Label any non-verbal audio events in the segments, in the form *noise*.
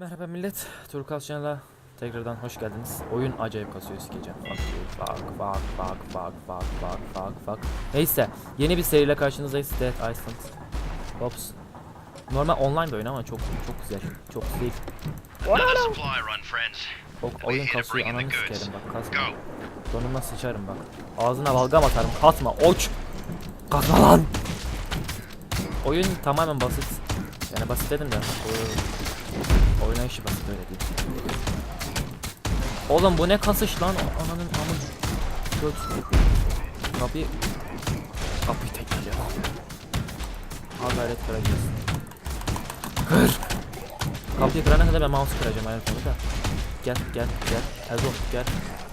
Merhaba millet, Turkal Channel'a tekrardan hoş geldiniz. Oyun acayip kasıyor sikeceğim. Fuck, fuck, fuck, fuck, fuck, fuck, fuck, fuck, fuck. Neyse, yeni bir seriyle karşınızdayız. Dead Island. Ops. Normal online bir oyun ama çok çok güzel. Çok. Ok, We oyun kasıyor, ananı sikerim bak kasma. Go. Donumla sıçarım bak. Ağzına balgam atarım, kasma, oç! Kasma lan! Oyun tamamen basit. Yani basit dedim de. o- Oynayışı basit öyle değil. Oğlum bu ne kasış lan? Ananın amın. Göt. Kapıyı... Kapıyı tekleyeceğim. Ha gayret kıracağız. Kır! Kapıyı kırana kadar ben mouse kıracağım konu da. Gel gel gel. Ezo gel.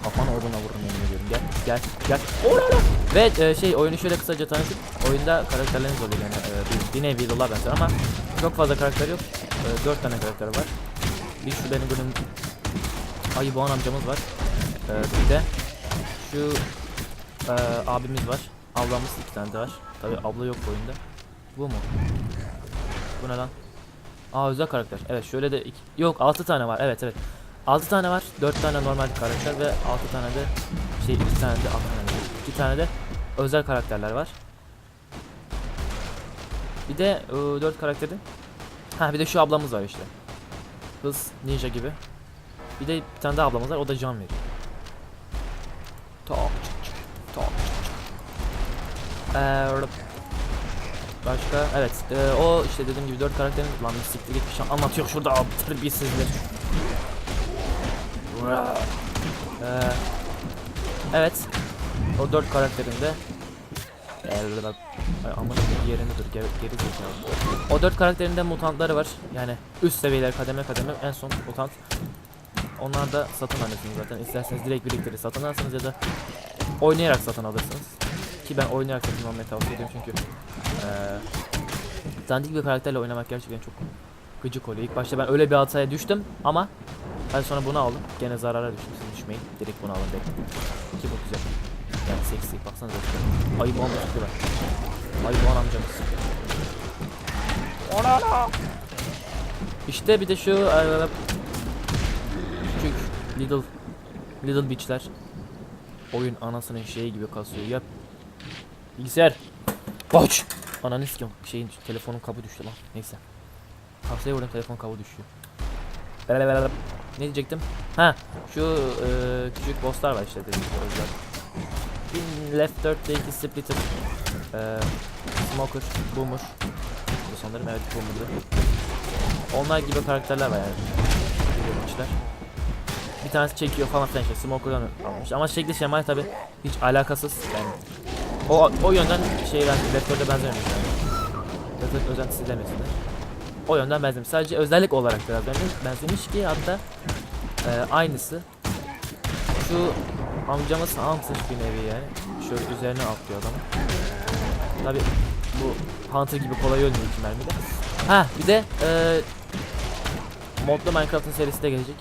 Kafana oduna vururum yemin ediyorum. Gel gel gel. Orada. Ve e, şey oyunu şöyle kısaca tanıtıp oyunda karakterleriniz oluyor yani e, bir, bir nevi dolar benzer ama çok fazla karakter yok. E, 4 tane karakter var. Bir şu benim benim Ayı Boğan amcamız var. E, bir de şu e, abimiz var. Ablamız iki tane de var. Tabi abla yok oyunda. Bu mu? Bu ne lan? Aa özel karakter. Evet şöyle de iki, yok 6 tane var. Evet evet. 6 tane var. 4 tane normal karakter ve 6 tane de şey 2 tane de 6 tane de 2 tane de özel karakterler var. Bir de 4 karakterin Ha bir de şu ablamız var işte. Hız ninja gibi. Bir de bir tane daha ablamız var. O da can veriyor. Tak çık çık. Tak çık çık. Eee, Başka evet e, o işte dediğim gibi 4 karakterin lan siktir git bir şey anlatıyor şurada terbiyesizler. Ee, evet. O dört karakterin de Eee, Ay amına yerini dur geri, geri zekalı. O dört karakterin de mutantları var. Yani üst seviyeler kademe kademe en son mutant. Onlar da satın alırsınız zaten. İsterseniz direkt birlikleri satın alırsınız ya da oynayarak satın alırsınız. Ki ben oynayarak satın almayı tavsiye ediyorum çünkü dandik bir karakterle oynamak gerçekten çok gıcık oluyor. İlk başta ben öyle bir hataya düştüm ama ben sonra bunu aldım. Gene zarara düştüm. Düşmeyin. Direkt bunu alın bekle. Ki bu güzel. Yani seksi. Baksanıza. Ayı boğan çıktı boğan amcamız. Ona İşte bir de şu eee, küçük little little bitchler oyun anasının şeyi gibi kasıyor. Yap. Bilgisayar. Boş. Ananı sikim. Şeyin telefonun kabı düştü lan. Neyse. Kasaya vurdum telefon kabı düşüyor. Ne diyecektim? Ha, şu e, küçük bosslar var işte dediğim Left 4'te iki Splitter, e, Smoker, Boomer. Bu sanırım evet Boomer'dı. Onlar gibi karakterler var yani. Görünüşler. Bir tanesi çekiyor falan filan işte Smoker'dan almış. Ama şekli şemali tabi hiç alakasız yani. O, o yönden şey ben Left 4'e benzememiş yani. 4 özentisi demesinler. O yönden benzemiş. Sadece özellik olarak biraz benzemiş ki hatta e, aynısı. Şu amcamız Hunter bir nevi yani. Şöyle üzerine atlıyor adamı. Tabi bu Hunter gibi kolay ölmüyor iki mermide. Ha bir de e, modlu Minecraft'ın serisi de gelecek.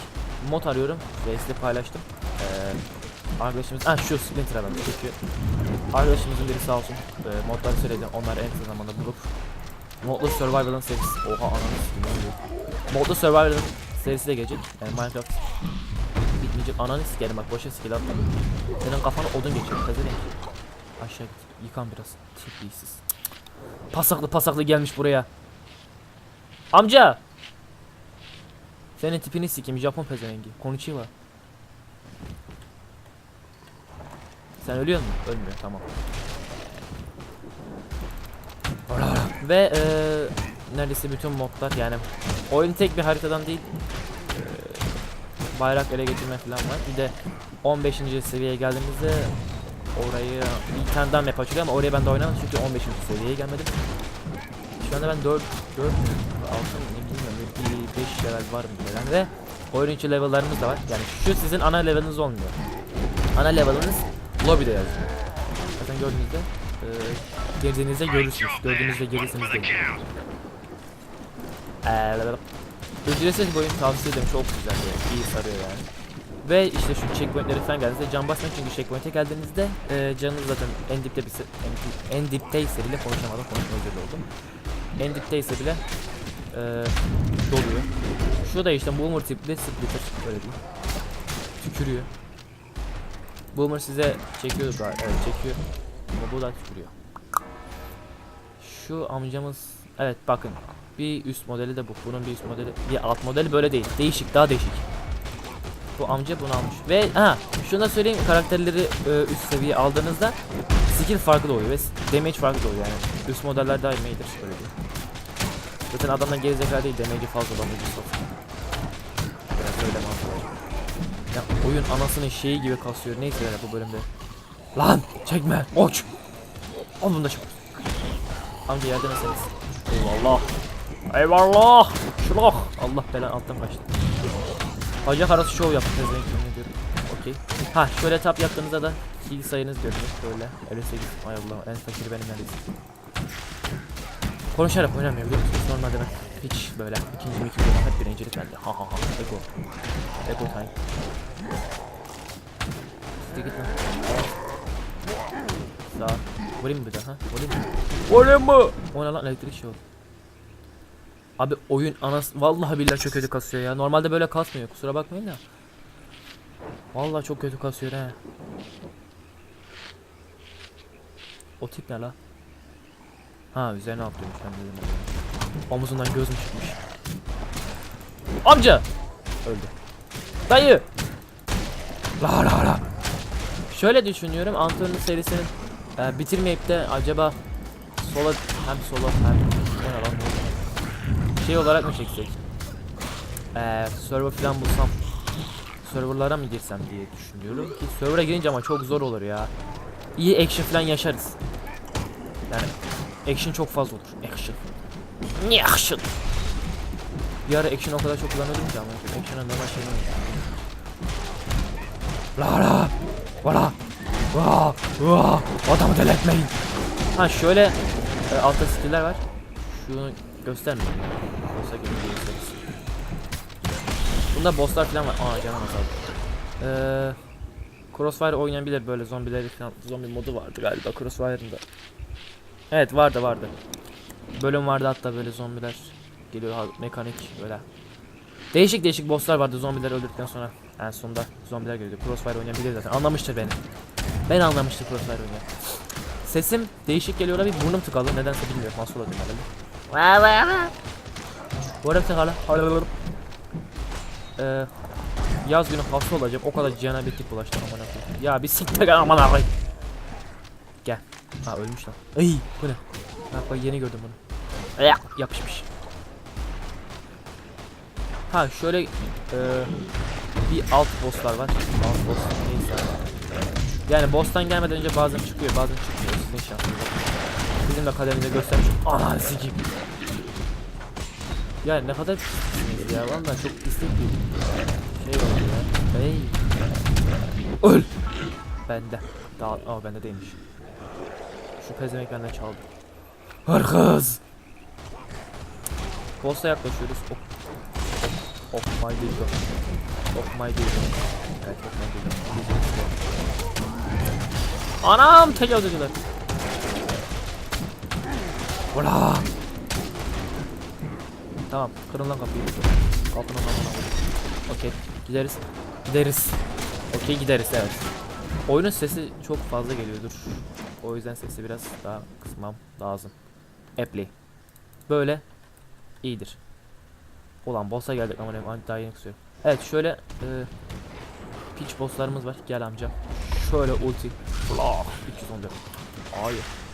Mod arıyorum. Face'de paylaştım. E, arkadaşımız, ha şu Splinter'a ben çünkü arkadaşımızın biri sağ olsun e, modları söyledi. Onlar en kısa zamanda bulup Modlu Survival'ın serisi. Oha ananı oluyor? Modlu Survival'ın serisi de gelecek. Yani Minecraft bitmeyecek. Ananı sikerim bak boşa skill atma. Senin kafana odun geçiyor. Pezevenk. Aşağı git. Yıkan biraz. Terbiyesiz. Pasaklı pasaklı gelmiş buraya. Amca! Senin tipini sikeyim Japon pezevengi. Konnichiwa. Sen ölüyor musun? Ölmüyor tamam. Ve eee neredeyse bütün modlar yani oyun tek bir haritadan değil eee, bayrak ele geçirme falan var. Bir de 15. seviyeye geldiğimizde orayı bir tane daha map açılıyor ama oraya ben de oynamadım çünkü 15. seviyeye gelmedim. Şu anda ben 4 4 6 ne bilmiyorum bir 5 level var mı falan ve oyun içi level'larımız da var. Yani şu sizin ana level'ınız olmuyor. Ana level'ınız lobby'de yazıyor. Zaten gördüğünüzde eee girdiğinizde görürsünüz. Gördüğünüzde gelirsiniz count. Eee, Ücretsiz bir oyun tavsiye ederim. Çok güzel yani. İyi sarıyor yani. Ve işte şu checkpointleri falan geldiğinizde can basmayın çünkü checkpoint'e geldiğinizde e, canınız zaten en dipte bir en, en dipteyse bile konuşamadım konuşma özürlü oldum. En dipteyse bile e, doluyor. Şu da işte Boomer tipli splitter böyle diyeyim. Tükürüyor. Boomer size çekiyor galiba. Evet çekiyor. Ama bu da tükürüyor. Şu amcamız evet bakın bir üst modeli de bu. Bunun bir üst modeli, bir alt modeli böyle değil. Değişik, daha değişik. Bu amca bunu almış. Ve ha, şunu da söyleyeyim karakterleri e, üst seviye aldığınızda skill farkı doğuyor ve damage farkı doğuyor yani. Üst modeller daha iyidir öyle diyeyim. Zaten adamdan gerizekalı değil, damage'i fazla olan bir sot. Biraz öyle mantığı var. Ya oyun anasının şeyi gibi kasıyor. Neyse yani bu bölümde. Lan çekme. Oç. Al bunu da çek. Amca yardım etseniz. Eyvallah. Eyvallah. Şulah. Allah belanı alttan kaçtı. Bacak arası şov yaptı tezden yemin ediyorum. Okey. Ha şöyle tap yaptığınızda da kill sayınız görünür. Şöyle. 58. Ay Allah en fakiri benim neredeyse. Konuşarak oynamıyor biliyor musunuz? Normalde ben hiç böyle ikinci mi ikinci hep birincilik bende. Ha ha ha. Ego. Ego time. Siktir git lan. Sağ. Vurayım mı bir daha? Vurayım mı? Vurayım mı? O ne lan elektrik şey oldu. Abi oyun anas vallahi billahi çok kötü kasıyor ya. Normalde böyle kasmıyor. Kusura bakmayın da. Vallahi çok kötü kasıyor he. O tip ne la? Ha üzerine atlıyormuş ben dedim. Omuzundan göz mü çıkmış? Amca! Öldü. Dayı! La la la. Şöyle düşünüyorum Antonio serisinin e, bitirmeyip de acaba sola hem solo hem şey olarak mı çeksek? Eee server falan bulsam serverlara mı girsem diye düşünüyorum ki server'a girince ama çok zor olur ya. İyi action falan yaşarız. Yani action çok fazla olur. Action. Ne action? Bir ara action o kadar çok kullanıyordum ki ama action'a normal şey değil. La la. Valla. Vaa. Vaa. Adamı deletmeyin. Ha şöyle e, altta skill'ler var. Şunu Boss'a gelince gösteririz. Bunda bosslar falan var. Aa canım azaldı. Eee Crossfire oynayabilir böyle zombileri falan. Zombi modu vardı galiba Crossfire'ın da. Evet vardı vardı. Bölüm vardı hatta böyle zombiler geliyor mekanik böyle. Değişik değişik bosslar vardı zombiler öldükten sonra. En sonunda zombiler geliyordu. Crossfire oynayabilir zaten. Anlamıştır beni. Ben anlamıştım Crossfire oynayan. Sesim değişik geliyor olabilir. Burnum tıkalı. Nedense bilmiyorum. Nasıl olabilir herhalde. Burnum tıkalı. Ee, yaz günü hasta olacağım. O kadar tip bulaştı aman akıllı. Ya bir siktir aman akıllı. Gel. Ha ölmüş lan. Ay bu ne? Ha bak yeni gördüm bunu. Ayak yapışmış. Ha şöyle e, bir alt bosslar var. Alt boss neyse. Yani boss'tan gelmeden önce bazen çıkıyor bazen çıkmıyor. Sizin şansınız. Bizim de kaderimize göstermiş. Ananı sikeyim. Ya ne kadar pisiniz ya vallahi çok pislik bir şey oldu ya. Hey. Öl. Bende. Daha aa bende değilmiş. Şu pezevenk benden çaldı. Hırkız. Boss'a yaklaşıyoruz. Of. Of, of my dildo. Of my dildo. Evet of my dildo. Anam tecavüz ediyorlar. Ola. Tamam kırın lan kapıyı. Kapının amına koyayım. Okey gideriz. Gideriz. Okey gideriz evet. Oyunun sesi çok fazla geliyordur. O yüzden sesi biraz daha kısmam lazım. Apply. Böyle iyidir. Ulan boss'a geldik ama ne daha yeni kısıyorum. Evet şöyle e, pitch bosslarımız var. Gel amca. Şöyle ulti. Allah 314. Hayır.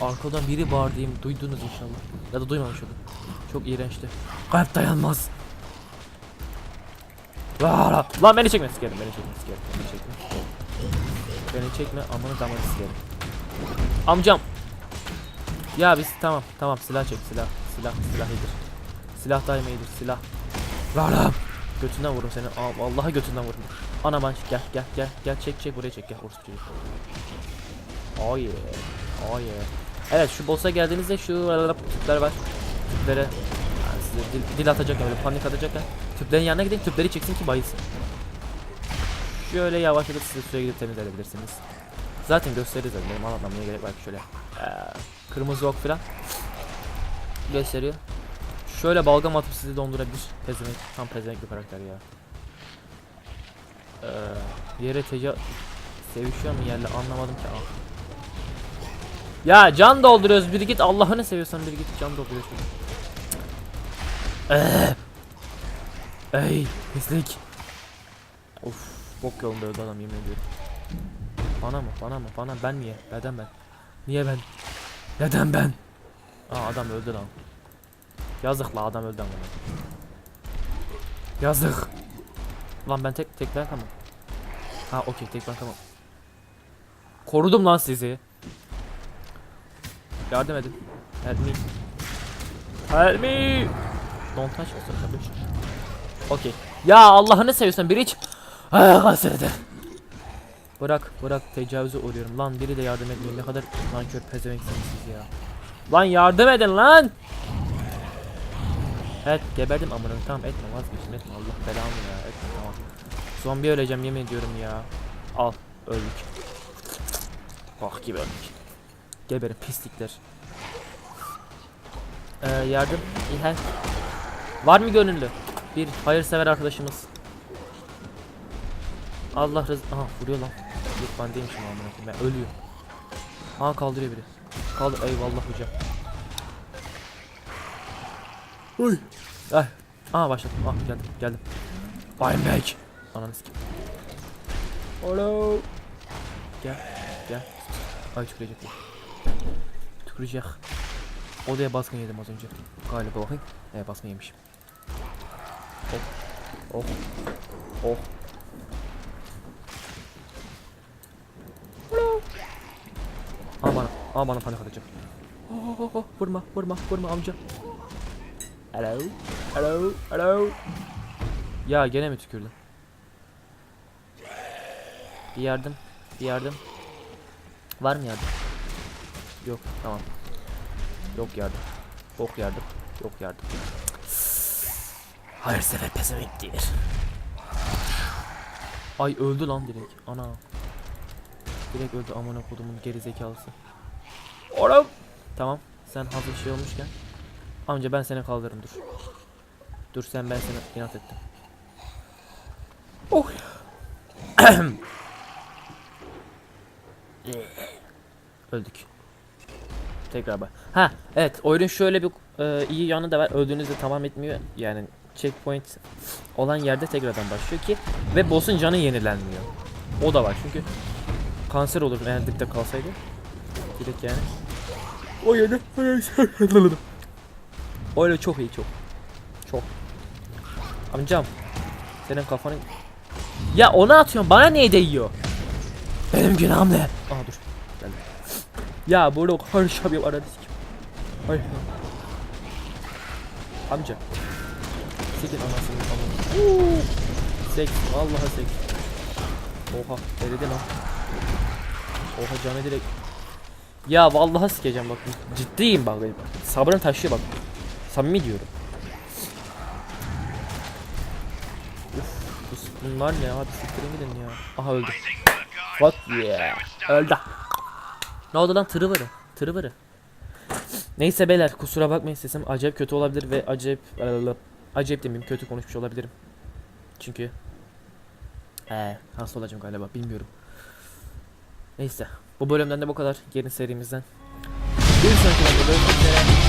Arkadan biri bağırdı diyeyim. Duydunuz inşallah. Ya da duymamış olun. Çok iğrençti. Kalp dayanmaz. La la. Lan beni çekme sikerim beni çekme sikerim beni çekme. Beni çekme amanı damanı sikerim. Amcam. Ya biz tamam tamam silah çek silah. Silah silah iyidir. Silah daima iyidir silah. La la. Götünden vururum seni. Aa, Vallahi götünden vururum. Ana ben gel gel gel gel çek çek buraya çek gel orospu çocuğu. Oh yeah. Evet şu boss'a geldiğinizde şu tüpler var. Tüplere yani size dil, dil atacak böyle panik atacak ya. Tüplerin yanına gidin tüpleri çeksin ki bayılsın. Şöyle yavaşlatıp size suya gidip temizleyebilirsiniz. Zaten gösteririz zaten benim anlatmamaya gerek var ki şöyle. Ee, kırmızı ok falan gösteriyor. Şöyle balgam atıp sizi dondurabilir. Pezevenk, tam pezevenk bir karakter ya. Ee, yere teca... Sevişiyor mu yerle anlamadım ki. Ah. Ya can dolduruyoruz bir git Allah'ını seviyorsan bir git can dolduruyorsun. Eee. Ey pislik. Of bok yolunda öldü adam yemin ediyorum. Bana mı bana mı bana ben niye neden ben? Niye ben? Neden ben? Aa adam öldü lan. Yazık la adam öldü ama. Yazık. Lan ben tek tek ben tamam. Ha okey tek ben tamam. Korudum lan sizi. Yardım edin. Help me. Help me. Don't touch me kardeş. Okey. Ya Allah'ını seviyorsan biri hiç Ah hasrede. Bırak bırak tecavüze uğruyorum lan biri de yardım etmiyor ne kadar nankör pezevenksiniz siz ya. Lan yardım edin lan. Evet geberdim amına tamam etme vazgeçtim etme Allah belamı ya etme tamam. Zombi öleceğim yemin ediyorum ya. Al öldük. Bak gibi öldük. Geberin pislikler. Ee, yardım. İlhan. Var mı gönüllü? Bir hayırsever arkadaşımız. Allah rız... Aha vuruyor lan. Yok ben değilmişim amına koyayım ben ölüyor. Aha kaldırıyor biri. Kaldır eyvallah hocam. Oy. Ay. Aha başladım. Ah geldim geldim. I'm back. Ananı sikeyim. Hello. Gel gel. Ay bu. Tükürecek. Odaya baskın yedim az önce. Galiba bakayım. Evet baskın yemişim. Oh. Oh. Oh. Aa bana, aa bana panik atacak. Oh, oh, oh, vurma, vurma, vurma amca. Hello, hello, hello. Ya gene mi tükürdün? Bir yardım, bir yardım. Var mı yardım? Yok, tamam. Yok yardım. Yok yardım. Yok yardım. Hayır sefer pezevenk değil. Ay öldü lan direkt. Ana. Direkt öldü amına kodumun geri zekalısı. Oğlum. Tamam. Sen hazır şey olmuşken. Amca ben seni kaldırırım dur. Dur sen ben seni inat ettim. Oh. *coughs* Öldük. Tekrar bak. Ha evet oyunun şöyle bir e, iyi yanı da var. Öldüğünüzde tamam etmiyor. Yani checkpoint olan yerde tekrardan başlıyor ki ve boss'un canı yenilenmiyor. O da var çünkü kanser olur eğer dipte kalsaydı. Direkt yani. O yeni. Öyle çok iyi çok. Çok. Amcam. Senin kafanı... Ya onu atıyorsun bana niye değiyor? Benim günahım ne? Aa dur. Ya böyle o kadar *laughs* şab yap aradı sikim. Ay. Amca. Sikin anasını amına. Sek. Vallahi sek. Oha. Eridi lan. Oha canı direkt. Ya vallahi sikeceğim bak. Ciddiyim bak. Sabrın taşıyor bak. Samimi diyorum. Uf, bu- bunlar ne abi siktirin gidin ya. Aha öldü. Fuck yeah. Öldü. Ne oldu lan tırıvırı? Tırıvırı. Neyse beyler kusura bakmayın sesim acayip kötü olabilir ve acayip acayip demeyeyim kötü konuşmuş olabilirim. Çünkü ee, hasta olacağım galiba bilmiyorum. Neyse bu bölümden de bu kadar. Gelin serimizden. Bir sonraki bölümde görüşmek üzere.